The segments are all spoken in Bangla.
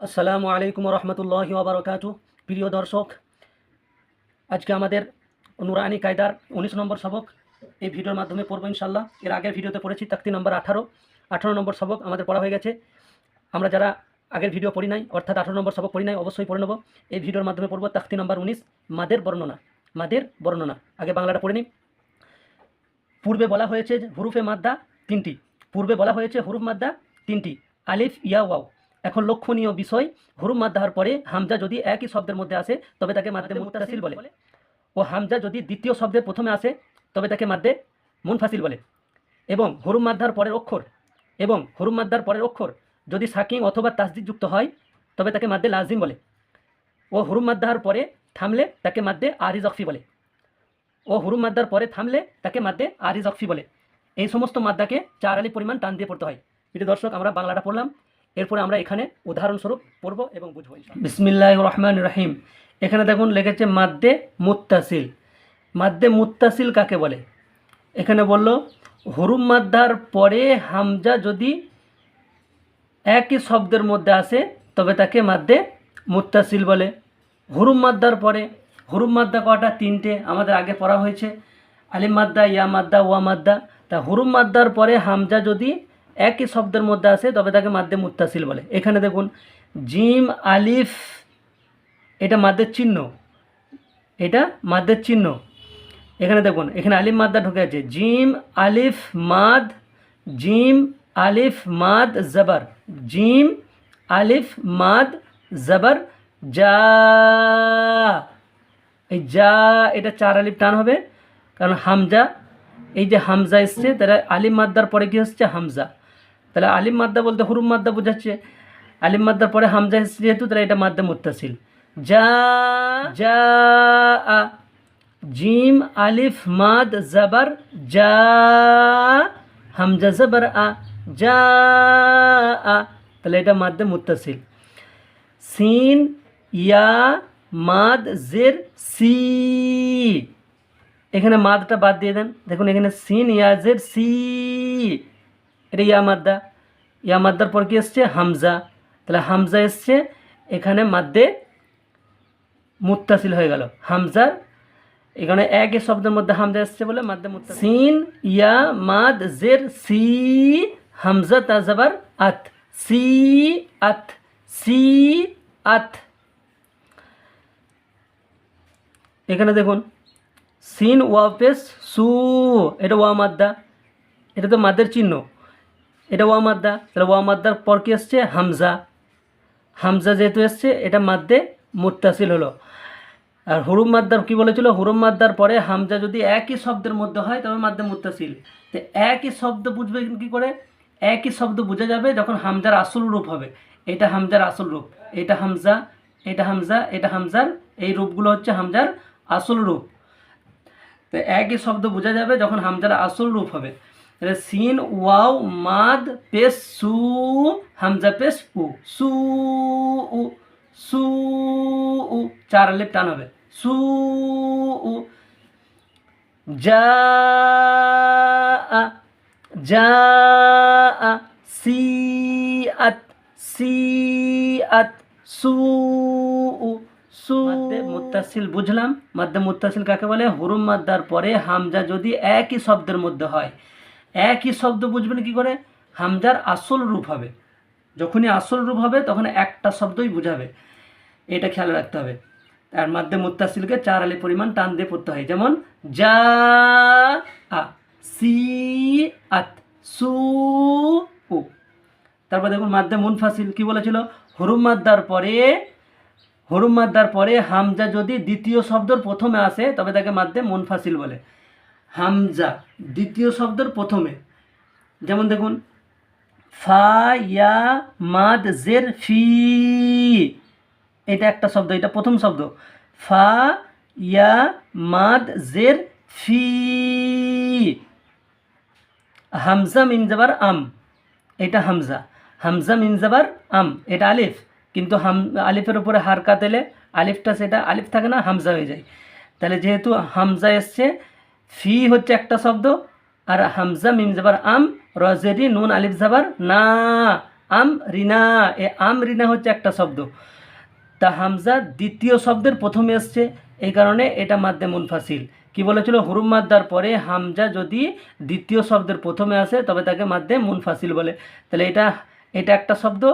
আসসালামু আলাইকুম রহমতুল্লাহ বারকাত প্রিয় দর্শক, আজকে আমাদের নুরানি কায়দার উনিশ নম্বর সবক এই ভিডিওর মাধ্যমে পড়ব ইনশাল্লাহ এর আগের ভিডিওতে পড়েছি তাক্তি নম্বর আঠারো। আঠারো নম্বর সবক আমাদের পড়া হয়ে গেছে। আমরা যারা আগের ভিডিও পড়ি নাই, অর্থাৎ আঠারো নম্বর সবক পড়ি নাই, অবশ্যই পড়ে নেব। এই ভিডিওর মাধ্যমে পড়ব তাক্তি নম্বর উনিশ, মাদের বর্ণনা। মাদের বর্ণনা। আগে বাংলাটা পড়ে নিই পূর্বে বলা হয়েছে হুরুফে মাদ্দা তিনটি। পূর্বে বলা হয়েছে হুরুফ মাদ্দা তিনটি। আলিফ, ইয়া, ওয়াও। এখন লক্ষণীয় বিষয় হুরুফ মাদ্দাহার পরে হামজা যদি একই শব্দের মধ্যে আসে তবে তাকে মাদ্দে মুত্তাসিল বলে। ও হামজা যদি দ্বিতীয় শব্দের প্রথমে আসে তবে তাকে মাদ্দে মুনফাসিল বলে। এবং হুরুম মাদ্দার পরের অক্ষর এবং হুরুম মাদ্দার পরের অক্ষর যদি সাকিং অথবা তাসদিদ যুক্ত হয় তবে তাকে মাদ্দে লাজিম বলে। ও হুরুম মাদ্দাহার পরে থামলে তাকে মাদ্দে আরিজ অকফি বলে। ও হুরুম মাদ্দার পরে থামলে তাকে মাদ্দে আরিজ অকফি বলে। এই সমস্ত মাদ্দাকে চার আলি পরিমাণ টান দিয়ে পড়তে হয়। প্রিয় দর্শক আমরা বাংলাটা পড়লাম। এরপরে আমরা এখানে উদাহরণস্বরূপ পড়ব এবং বুঝব বিসমিল্লাহ রহমান রহিম। এখানে দেখুন লেগেছে মাদ্দে মুত্তাসিল। মাদ্দে মুত্তাসিল কাকে বলে? এখানে বলল, হরুম মাদ্দার পরে হামজা যদি একই শব্দের মধ্যে আসে, তবে তাকে মাদ্দে মুত্তাসিল বলে। হুরুম মাদ্দার পরে, হুরুম মাদ্দা কটা তিনটে। আমাদের আগে পড়া হয়েছে, আলিম মাদ্দা, ইয়া মাদ্দা, ওয়া মাদ্দা। তা হুরুম মাদ্দার পরে হামজা যদি একই শব্দের মধ্যে আসে তবে তাকে মাদ্দে মুত্তাসিল বলে। এখানে দেখুন, জিম, আলিফ, এটা মাদ্দের চিহ্ন। এটা মাদ্দের চিহ্ন। এখানে দেখুন, এখানে আলিফ মাদ্দা ঢুকে আছে। জিম, আলিফ, মাদ, জিম, আলিফ, মাদ, জবর। জিম, আলিফ, মাদ, জবর, যা। এই যা, এটা চার আলিফ টান হবে, কারণ হামজা, এই যে হামজা এসছে, তারা আলিম মাদ্দার পরে কি হচ্ছে? হামজা। তাহলে আলিম মাদ্দা বলতে হুরুম মাদ্দা বোঝাচ্ছে। আলিম মাদ্দার পরে হামজা যেহেতু, তাহলে এটা মাদ্দা মুত্তাসিল। যা যা আ, জিম, আলিফ, মাদ, জবর যা হামজা, জাবার, আ যা তাহলে এটা মাদ্দে মুত্তাসিল। সিন, ইয়া, মাদ, জের, সি। এখানে মাদটা বাদ দিয়ে দেন। দেখুন এখানে সিন ইয়াজের সি। এটা ইয়া মাদ্দা। ইয়া মাদ্দার পর কি এসছে? হামজা। তাহলে হামজা এসছে, এখানে মাদ্দে মুত্তাসিল হয়ে গেল। হামজার, এখানে এক একই শব্দের মধ্যে হামজা এসছে বলে মাদ্দে মুত্তাসিল। সিন, ইয়া, মাদ, জের, সি, হামজা তাজাবার আত। সি আত। সি, আত। এখানে দেখুন, সিন ওয়াপেস সু, এটা ওয়া, মাদ্দা। এটা তো মাদের চিহ্ন। এটা ওয়া মাদ্দা। তাহলে ওয়া মাদ্দার পর কি এসছে হামজা। হামজা যেহেতু এসছে, এটা মাদ্দে মুত্তাসিল হলো। আর হুরুম মাদ্দার কি বলেছিল? হুরুম মাদ্দার পরে হামজা যদি একই শব্দের মধ্যে হয়, তবে মাদ্দে মুত্তাসিল। তো একই শব্দ বুঝবে কি করে? একই শব্দ বোঝা যাবে যখন হামজার আসল রূপ হবে। এটা হামজার আসল রূপ, এটা হামজা এটা হামজা, এটা হামজার, এই রূপগুলো হচ্ছে হামজার আসল রূপ। তো একই শব্দ বোঝা যাবে যখন হামজার আসল রূপ হবে। তাহলে সিন ওয়াও মাদ পেশ সু হামজা পেশ উ সু উ সু উ চার আলিফ টান হবে সু উ যা যা সি আত সি আত সু উ মাদ্দে মুত্তাসিল বুঝলাম মাদ্দে মুত্তাসিল কাকে বলে হুরুম মাদ্দার পরে হামজা যদি একই শব্দের মধ্যে হয় একই শব্দ বুঝবেন কি করে? হামজার আসল রূপ হবে। যখনই আসল রূপ হবে, তখন একটা শব্দই বুঝাবে। এটা খেয়াল রাখতে হবে। তার মাধ্যমে মুত্তাসিলকে চার আলি পরিমাণ টান দিয়ে পড়তে হয়। যেমন, যা, আ, সি, আত, সু, উ। তারপর দেখুন মাদ্দে মুনফাসিল কি বলেছিল? হুরুম মাদ্দার পরে, হরুম মাদ্দার পরে হামজা যদি দ্বিতীয় শব্দর প্রথমে আসে, তবে তাকে মাদ্দে মুনফাসিল বলে। হামজা, দ্বিতীয় শব্দের প্রথমে। যেমন দেখুন, ফা, ইয়া, মাদ, জের, ফি। এটা একটা শব্দ, এটা প্রথম শব্দ। ফা, ইয়া, মাদ, জের, ফি। হামজা মিন যাবার আম। এটা হামজা। হামজা মিন যাবার আম। এটা আলিফ। কিন্তু হাম, আলিফের উপরে হারকাত এলে আলিফটা সেটা আলিফ থাকে না, হামজা হয়ে যায়। তাহলে যেহেতু হামজা এসছে ফি হচ্ছে একটা শব্দ, আর হামজা মিম জাবার আম, রজেরি, নুন, আলিফ জাবার না, আম রিনা, এ আম রিনা হচ্ছে একটা শব্দ। তা হামজা দ্বিতীয় শব্দের প্রথমে এসছে, এই কারণে এটা মাদ্দে মুনফাসিল। কি বলেছিল? হুরুম মাদ্দার পরে হামজা যদি দ্বিতীয় শব্দের প্রথমে আসে, তবে তাকে মাদ্দে মুনফাসিল বলে। তাহলে এটা এটা একটা শব্দ,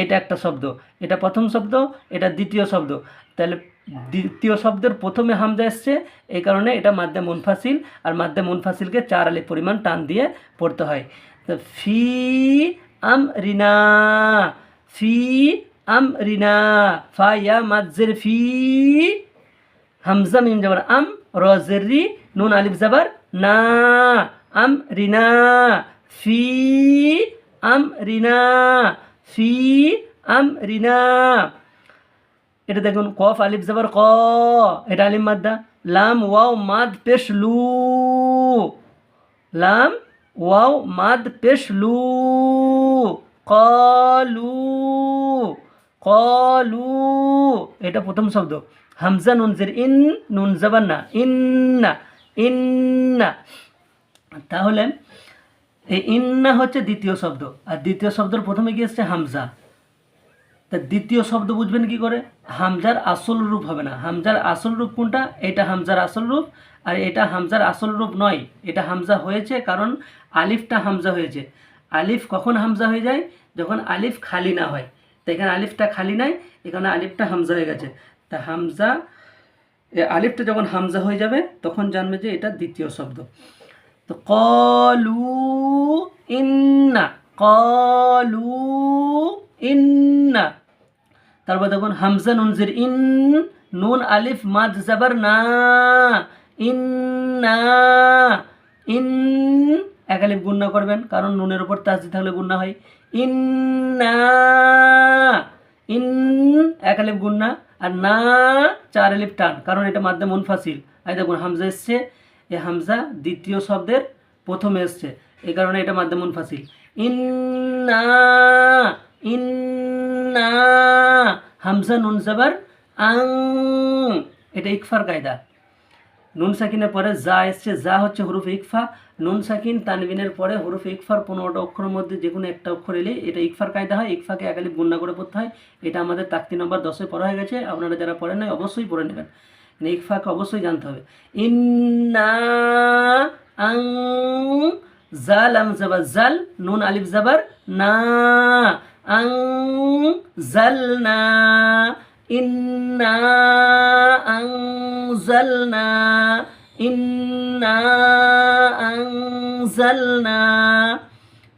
এটা একটা শব্দ। এটা প্রথম শব্দ, এটা দ্বিতীয় শব্দ। তাহলে দ্বিতীয় শব্দের প্রথমে হামজা এসছে, এই কারণে এটা মাদ্দে মুনফাসিল, আর মাদ্দে মুনফাসিলকে চার আলি পরিমাণ টান দিয়ে পড়তে হয়। তো ফি আম রিনা, ফি আম রিনা, ফা ইয়া মাজ্জের ফি, হামজা মিম জবর আম রজরি নুন আলিফ জবর না, আম রিনা, ফি আম রিনা, ফি আম রিনা। এটা দেখুন, কফ, আলিফ, জবর, ক। এটা আলিম মাদ্দা। লাম, ওয়াও, মাদ, পেশ, লু। লাম, ওয়াও, মাদ, পেশ, লু। কলু কলু এটা প্রথম শব্দ। হামজা নুনজের ইন, নুন, জবান, না। ইন্না ইন্না তাহলে, এই ইন্না হচ্ছে দ্বিতীয় শব্দ। আর দ্বিতীয় শব্দের প্রথমে কি এসছে? হামজা। তা দ্বিতীয় শব্দ বুঝবেন কি করে? হামজার আসল রূপ হবে না। হামজার আসল রূপ কোনটা? এটা হামজার আসল রূপ আর এটা হামজার আসল রূপ নয়। এটা হামজা হয়েছে কারণ আলিফটা হামজা হয়েছে। আলিফ কখন হামজা হয়ে যায়? যখন আলিফ খালি না হয়। তো এখানে আলিফটা খালি নাই, এখানে আলিফটা হামজা হয়ে গেছে। তা হামজা আলিফটা যখন হামজা হয়ে যাবে, তখন জানবে যে এটা দ্বিতীয় শব্দ। তো কলু ইন্না কলু ইন্না। তারপর দেখুন, হামজা নুনজির ইন, নুন আলিফ মাদ জাবার না ইন্না ইন, এক আলিফ গুন্না করবেন, কারণ নুনের উপর তাজদি থাকলে গুন্না হয়। ইন্না ইন, এক আলিফ গুন্না আর না, চার আলিফ টান, কারণ এটা মাধ্যমে মুনফাসিল। এই দেখুন, হামজা এসছে এ হামজা দ্বিতীয় শব্দের প্রথমে এসছে, এই কারণে এটা মাধ্যমে মুনফাসিল। ইন্না ইন্না হামজা নুন জাবার আং। এটা ইকফার কায়দা। নুন সাকিনের পরে যা এসছে, যা হচ্ছে হরুফ ইকফা। নুন সাকিন তানবিনের পরে হরুফ ইকফার পনেরোটা অক্ষরের মধ্যে যে কোনো একটা অক্ষর এলে এটা ইকফার কায়দা হয়। ইকফাকে একালিপ গুন্না করে পড়তে হয়। এটা আমাদের তাক্তি নম্বর দশে পড়া হয়ে গেছে। আপনারা যারা পড়েন নাই, অবশ্যই পড়ে নেবেন। মানে ইকফাকে অবশ্যই জানতে হবে। ইন্না আং। জাল আম জাবার জাল, নুন আলিফ জাবার না। আং জাল না ইন্না আনজালনা ইন্না আনজালনা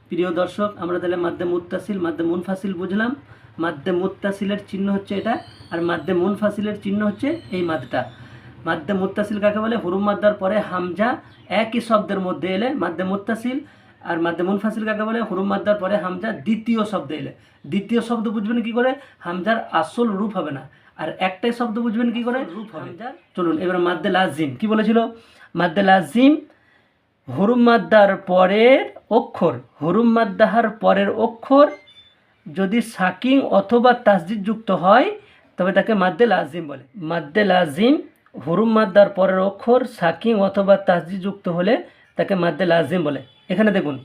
প্রিয় দর্শক, আমরা তাহলে মাদ্দে মুত্তাসিল, মাদ্দে মুনফাসিল বুঝলাম। মাদ্দে মুত্তাসিলের চিহ্ন হচ্ছে এটা, আর মাদ্দে মুনফাসিলের চিহ্ন হচ্ছে এই মাদটা মাদ্দে মুত্তাসিল কাকে বলে? হুরুম মাদ্দার পরে হামজা একই শব্দের মধ্যে এলে মাদ্দে মুত্তাসিল আর মাদ্দে মুনফাসিল কাকে বলে? হুরুম মাদ্দার পরে হামজা দ্বিতীয় শব্দ এলে। দ্বিতীয় শব্দ বুঝবেন কি করে? হামজার আসল রূপ হবে না। আর একটাই শব্দ বুঝবেন কি করে? রূপ হবে। চলুন এবার মাদ্দে লাজিম কি বলেছিল? মাদ্দে লাজিম হুরুম মাদ্দার পরের অক্ষর হুরুম মাদ্দাহার পরের অক্ষর যদি সাকিং অথবা তাসদিদ যুক্ত হয় তবে তাকে মাদ্দে লাজিম বলে। মাদ্দে লাজিম হুরুম মাদ্দার পরের অক্ষর সাকিং অথবা তাসদিদ যুক্ত হলে তাকে মাদ্দে লাজিম বলে। এখানে দেখুন।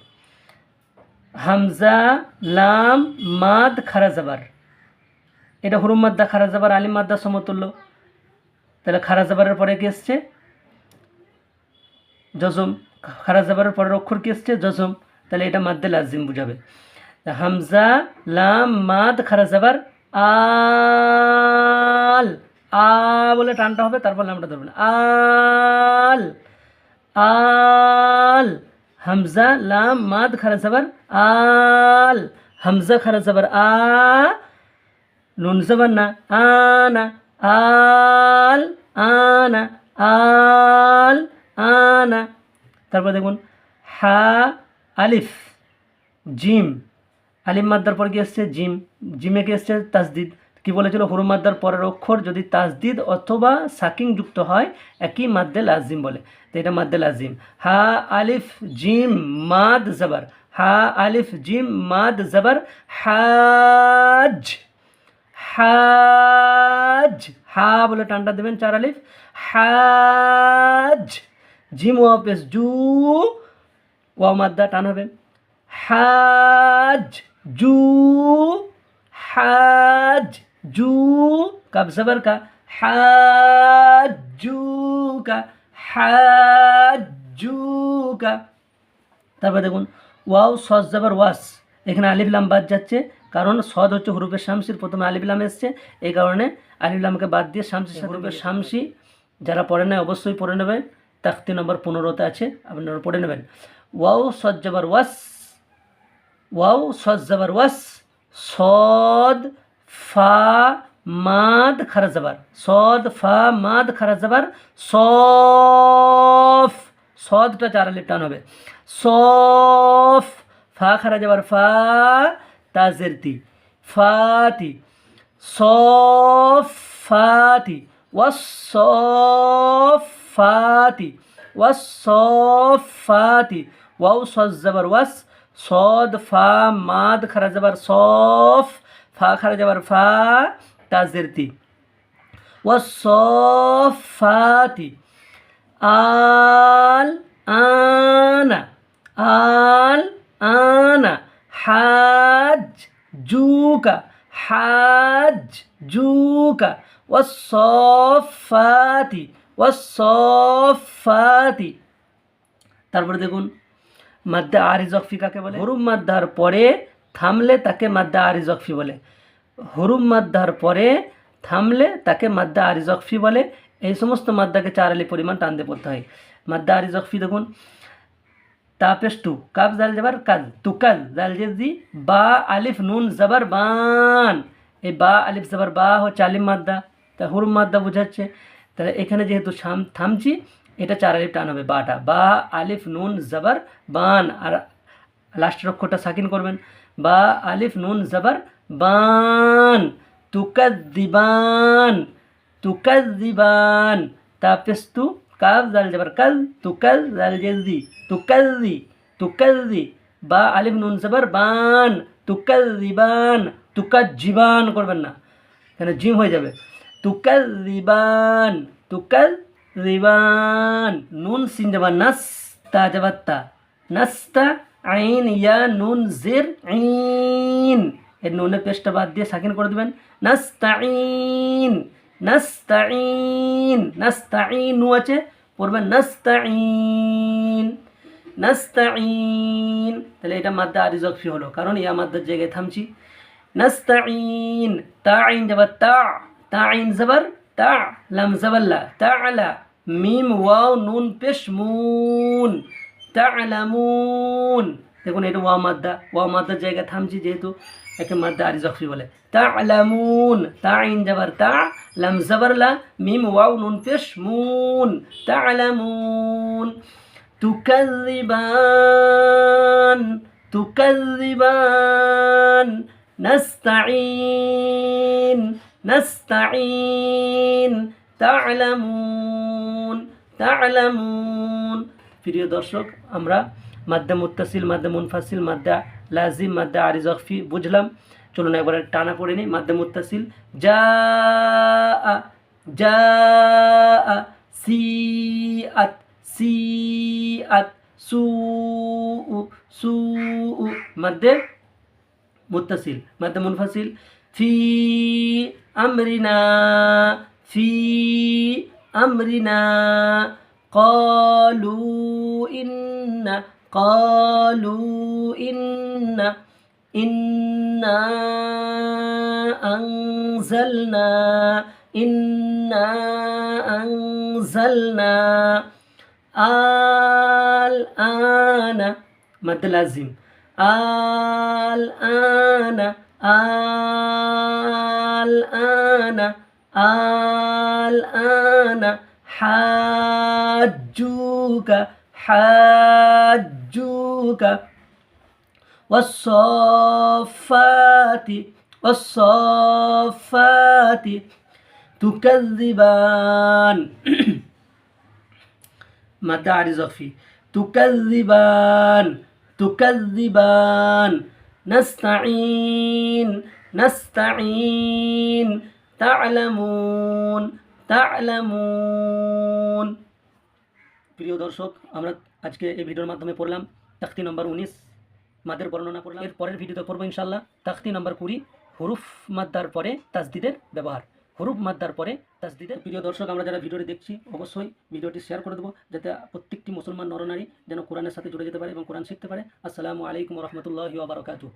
হামজা, লাম, মাদ খারা জাবার এটা হুরুম মাদ্দা খারা জাবার আলিম মাদ্দা, সমতুল্য। তাহলে খারা জাবারের পরে কি এসছে? জজম। খারা জাবারের পরের অক্ষর কি এসছে? জজম। তাহলে এটা মাদ্দে লাজিম বুঝাবে। হামজা, লাম, মাদ খারা জাবার আল। আ বলে টানটা হবে, তারপর নামটা ধরবেন। আল। আল। হামজা, লাম, মাদ খারা জাবার আল। হামজা খারা জাবার আ। নুন জবান না, আনা, আল আনা আল, আনা। তারপর দেখুন, হা, আলিফ, জিম। আলিম মাদ্দার পর কি এসছে জিম। জিমে কি এসছে তাসদিদ। কি বলেছিল হুরুম মাদ্দার পরের অক্ষর? যদি তাজদিদ অথবা সাকিং যুক্ত হয়, একই মাদ্দে লাজিম বলে। তো এটা মাদ্দে লাজিম। হা আলিফ জিম মাদ জবর। হা আলিফ জিম মাদ জবর। হাজ। হাজ। হা বলে টানটা দেবেন চার আলিফ। হাজ। জিম ওয়াপেস জু। ওয়া মাদ্দা টান হবে। হাজ জু। হাজ জু কাব জবর কা হাজুকা হাজুকা তারপরে দেখুন ওয়াও সজ জবর ওয়াস। এখানে আলিফ লাম বাদ যাচ্ছে কারণ সদ হচ্ছে হুরুফের শামসির প্রথমে আলিফ লাম এসছে এই কারণে আলিফ লামকে বাদ দিয়ে শামসির সাথে হুরুফের শামসি যারা পড়ে নেয় অবশ্যই পড়ে নেবেন। তাখতি নম্বর পনেরোতে আছে আপনারা পড়ে নেবেন। ওয়াও সজ জবর ওয়াস ওয়াও সজ জবর ওয়াস সদ ফা মাদ খারা যাবার সদ ফা মাদ খারা যাবার সফ সদটা চার আলিফ টান হবে। সফ ফা খারা যাবার ফা তাজের তি ফাতি সফাতি ওয়াসফাতি ওয়াসফাতি ওয়াউ সজ জবর ওয়াস সদ ফা মাদ খারা যাবার সফ ফা খারা যাবার ফা তাজের তি। সফাতি আল আনা। আল আনা। হাজ জুকা। হাজ জুকা। ওয়াসফাতি ওয়াসফাতি তারপরে দেখুন মাদ্দা আর জফি কাকে বলে। হরুম। মাদ্দার পরে থামলে তাকে মাদ্দা আরি জকফি বলে। হুরুম মাদ্দার পরে থামলে তাকে মাদ্দা আরি জকফি বলে। এই সমস্ত মাদ্দাকে চার আলি পরিমাণ টানতে পড়তে হয়। মাদ্দা আরি জকফি দেখুন। তাপেস টু কাপ জাল জবর কাজ তুকাল জাল জেদি বা আলিফ নুন জবর বান। এই বা আলিফ জবর বা হচ্ছে আলিম মাদ্দা। তা হুরুম মাদ্দা বোঝাচ্ছে। তাহলে এখানে যেহেতু থাম থামছি, এটা চার আলিফ টান হবে বাটা। বা আলিফ নুন জবর বান। আর লাস্টের অক্ষরটা সাকিন করবেন। বা আলিফ নুন জবর বান, তুকাদ্দিবান তুকাদ্দিবান, তাপেস্তু কাব জাল জবর কাল, তুকাল, জাল জেদি তুকাল্দি তুকাল্দি, বা আলিফ নুন জবর বান, তুকাদ্দিবান, তুকাজ্জিবান করবেন না, এখানে জিম হয়ে যাবে, তুকাদ্দিবান তুকাল রিবান নুন সিন যাবা নাস তা যাবা তা নাস্তা আইন, ইয়া, নুন, জির আইন এর নুনের পেস্টটা বাদ দিয়ে সাকিন করে দেবেন। নাস্তাইন নাস্তাইন নাস্তাইন নু আছে, পড়বেন নাস্তাইন নাস্তাইন তাহলে এটা মাদ্দা আরি জকফি হলো, কারণ ইয়া মাদ্দার জায়গায় থামছি। নাস্তাইন তা আইন যাবা তা তা আইন জবর তা, লাম জবাল্লা তা আলা মিম, ওয়াও, নুন, পেশ, মুন। তালামুন দেখুন, এটা ওয়া মাদ্দা, ওয়া মাদ্দার জায়গায় থামছি যেহেতু একে মাদ্দা আরি জখফি বলে। তালামুন তা আইন যাবার তা, লাম জবর লা, মিম ওয়াও নুন পেশ মুন তালামুন তুকাল্লিবান তুকাল্লিবান নাস্তাইন নাস্তাইন তালামুন তালামুন প্রিয় দর্শক, আমরা মাদ্দা মুতাসিল মাদ্দা মুনফাসিল, মাদ্দা লাজিম, মাদ্দা আরিজফি বুঝলাম। চলুন একবার টানা করে নিই, মাদ্দা মুতাসিল যা যা সি আত, সু সু মাদ্দে মুতাসিল মাদ্দা মুনফাসিল। ফি আমরিনা ফি আমরিনা قالوا إن قالوا إن إنا أنزلنا إنا أنزلنا الآن مد لازم. الآن الآن الآن. حاجوك حاجوك. والصفات والصفات تكذبان. ما تعرض فيه. تكذبان تكذبان. نستعين نستعين. تعلمون. তালামুন প্রিয় দর্শক, আমরা আজকে এই ভিডিওর মাধ্যমে পড়লাম তাক্তি নম্বর উনিশ, মাদের বর্ণনা করলাম এর পরের ভিডিওতে পড়ব ইনশাল্লাহ তাখতি নম্বর কুড়ি, হুরুফ মাদ্দার পরে তাসদিদের ব্যবহার। হুরুফ মাদ্দার পরে তাসদিদের প্রিয় দর্শক, আমরা যারা ভিডিওটি দেখছি, অবশ্যই ভিডিওটি শেয়ার করে দেবো, যাতে প্রত্যেকটি মুসলমান নরনারী যেন কোরআনের সাথে জুড়ে যেতে পারে এবং কোরআন শিখতে পারে। আসসালামু আলাইকুম রহমতুল্লাহি ওয়া বারাকাতুহু।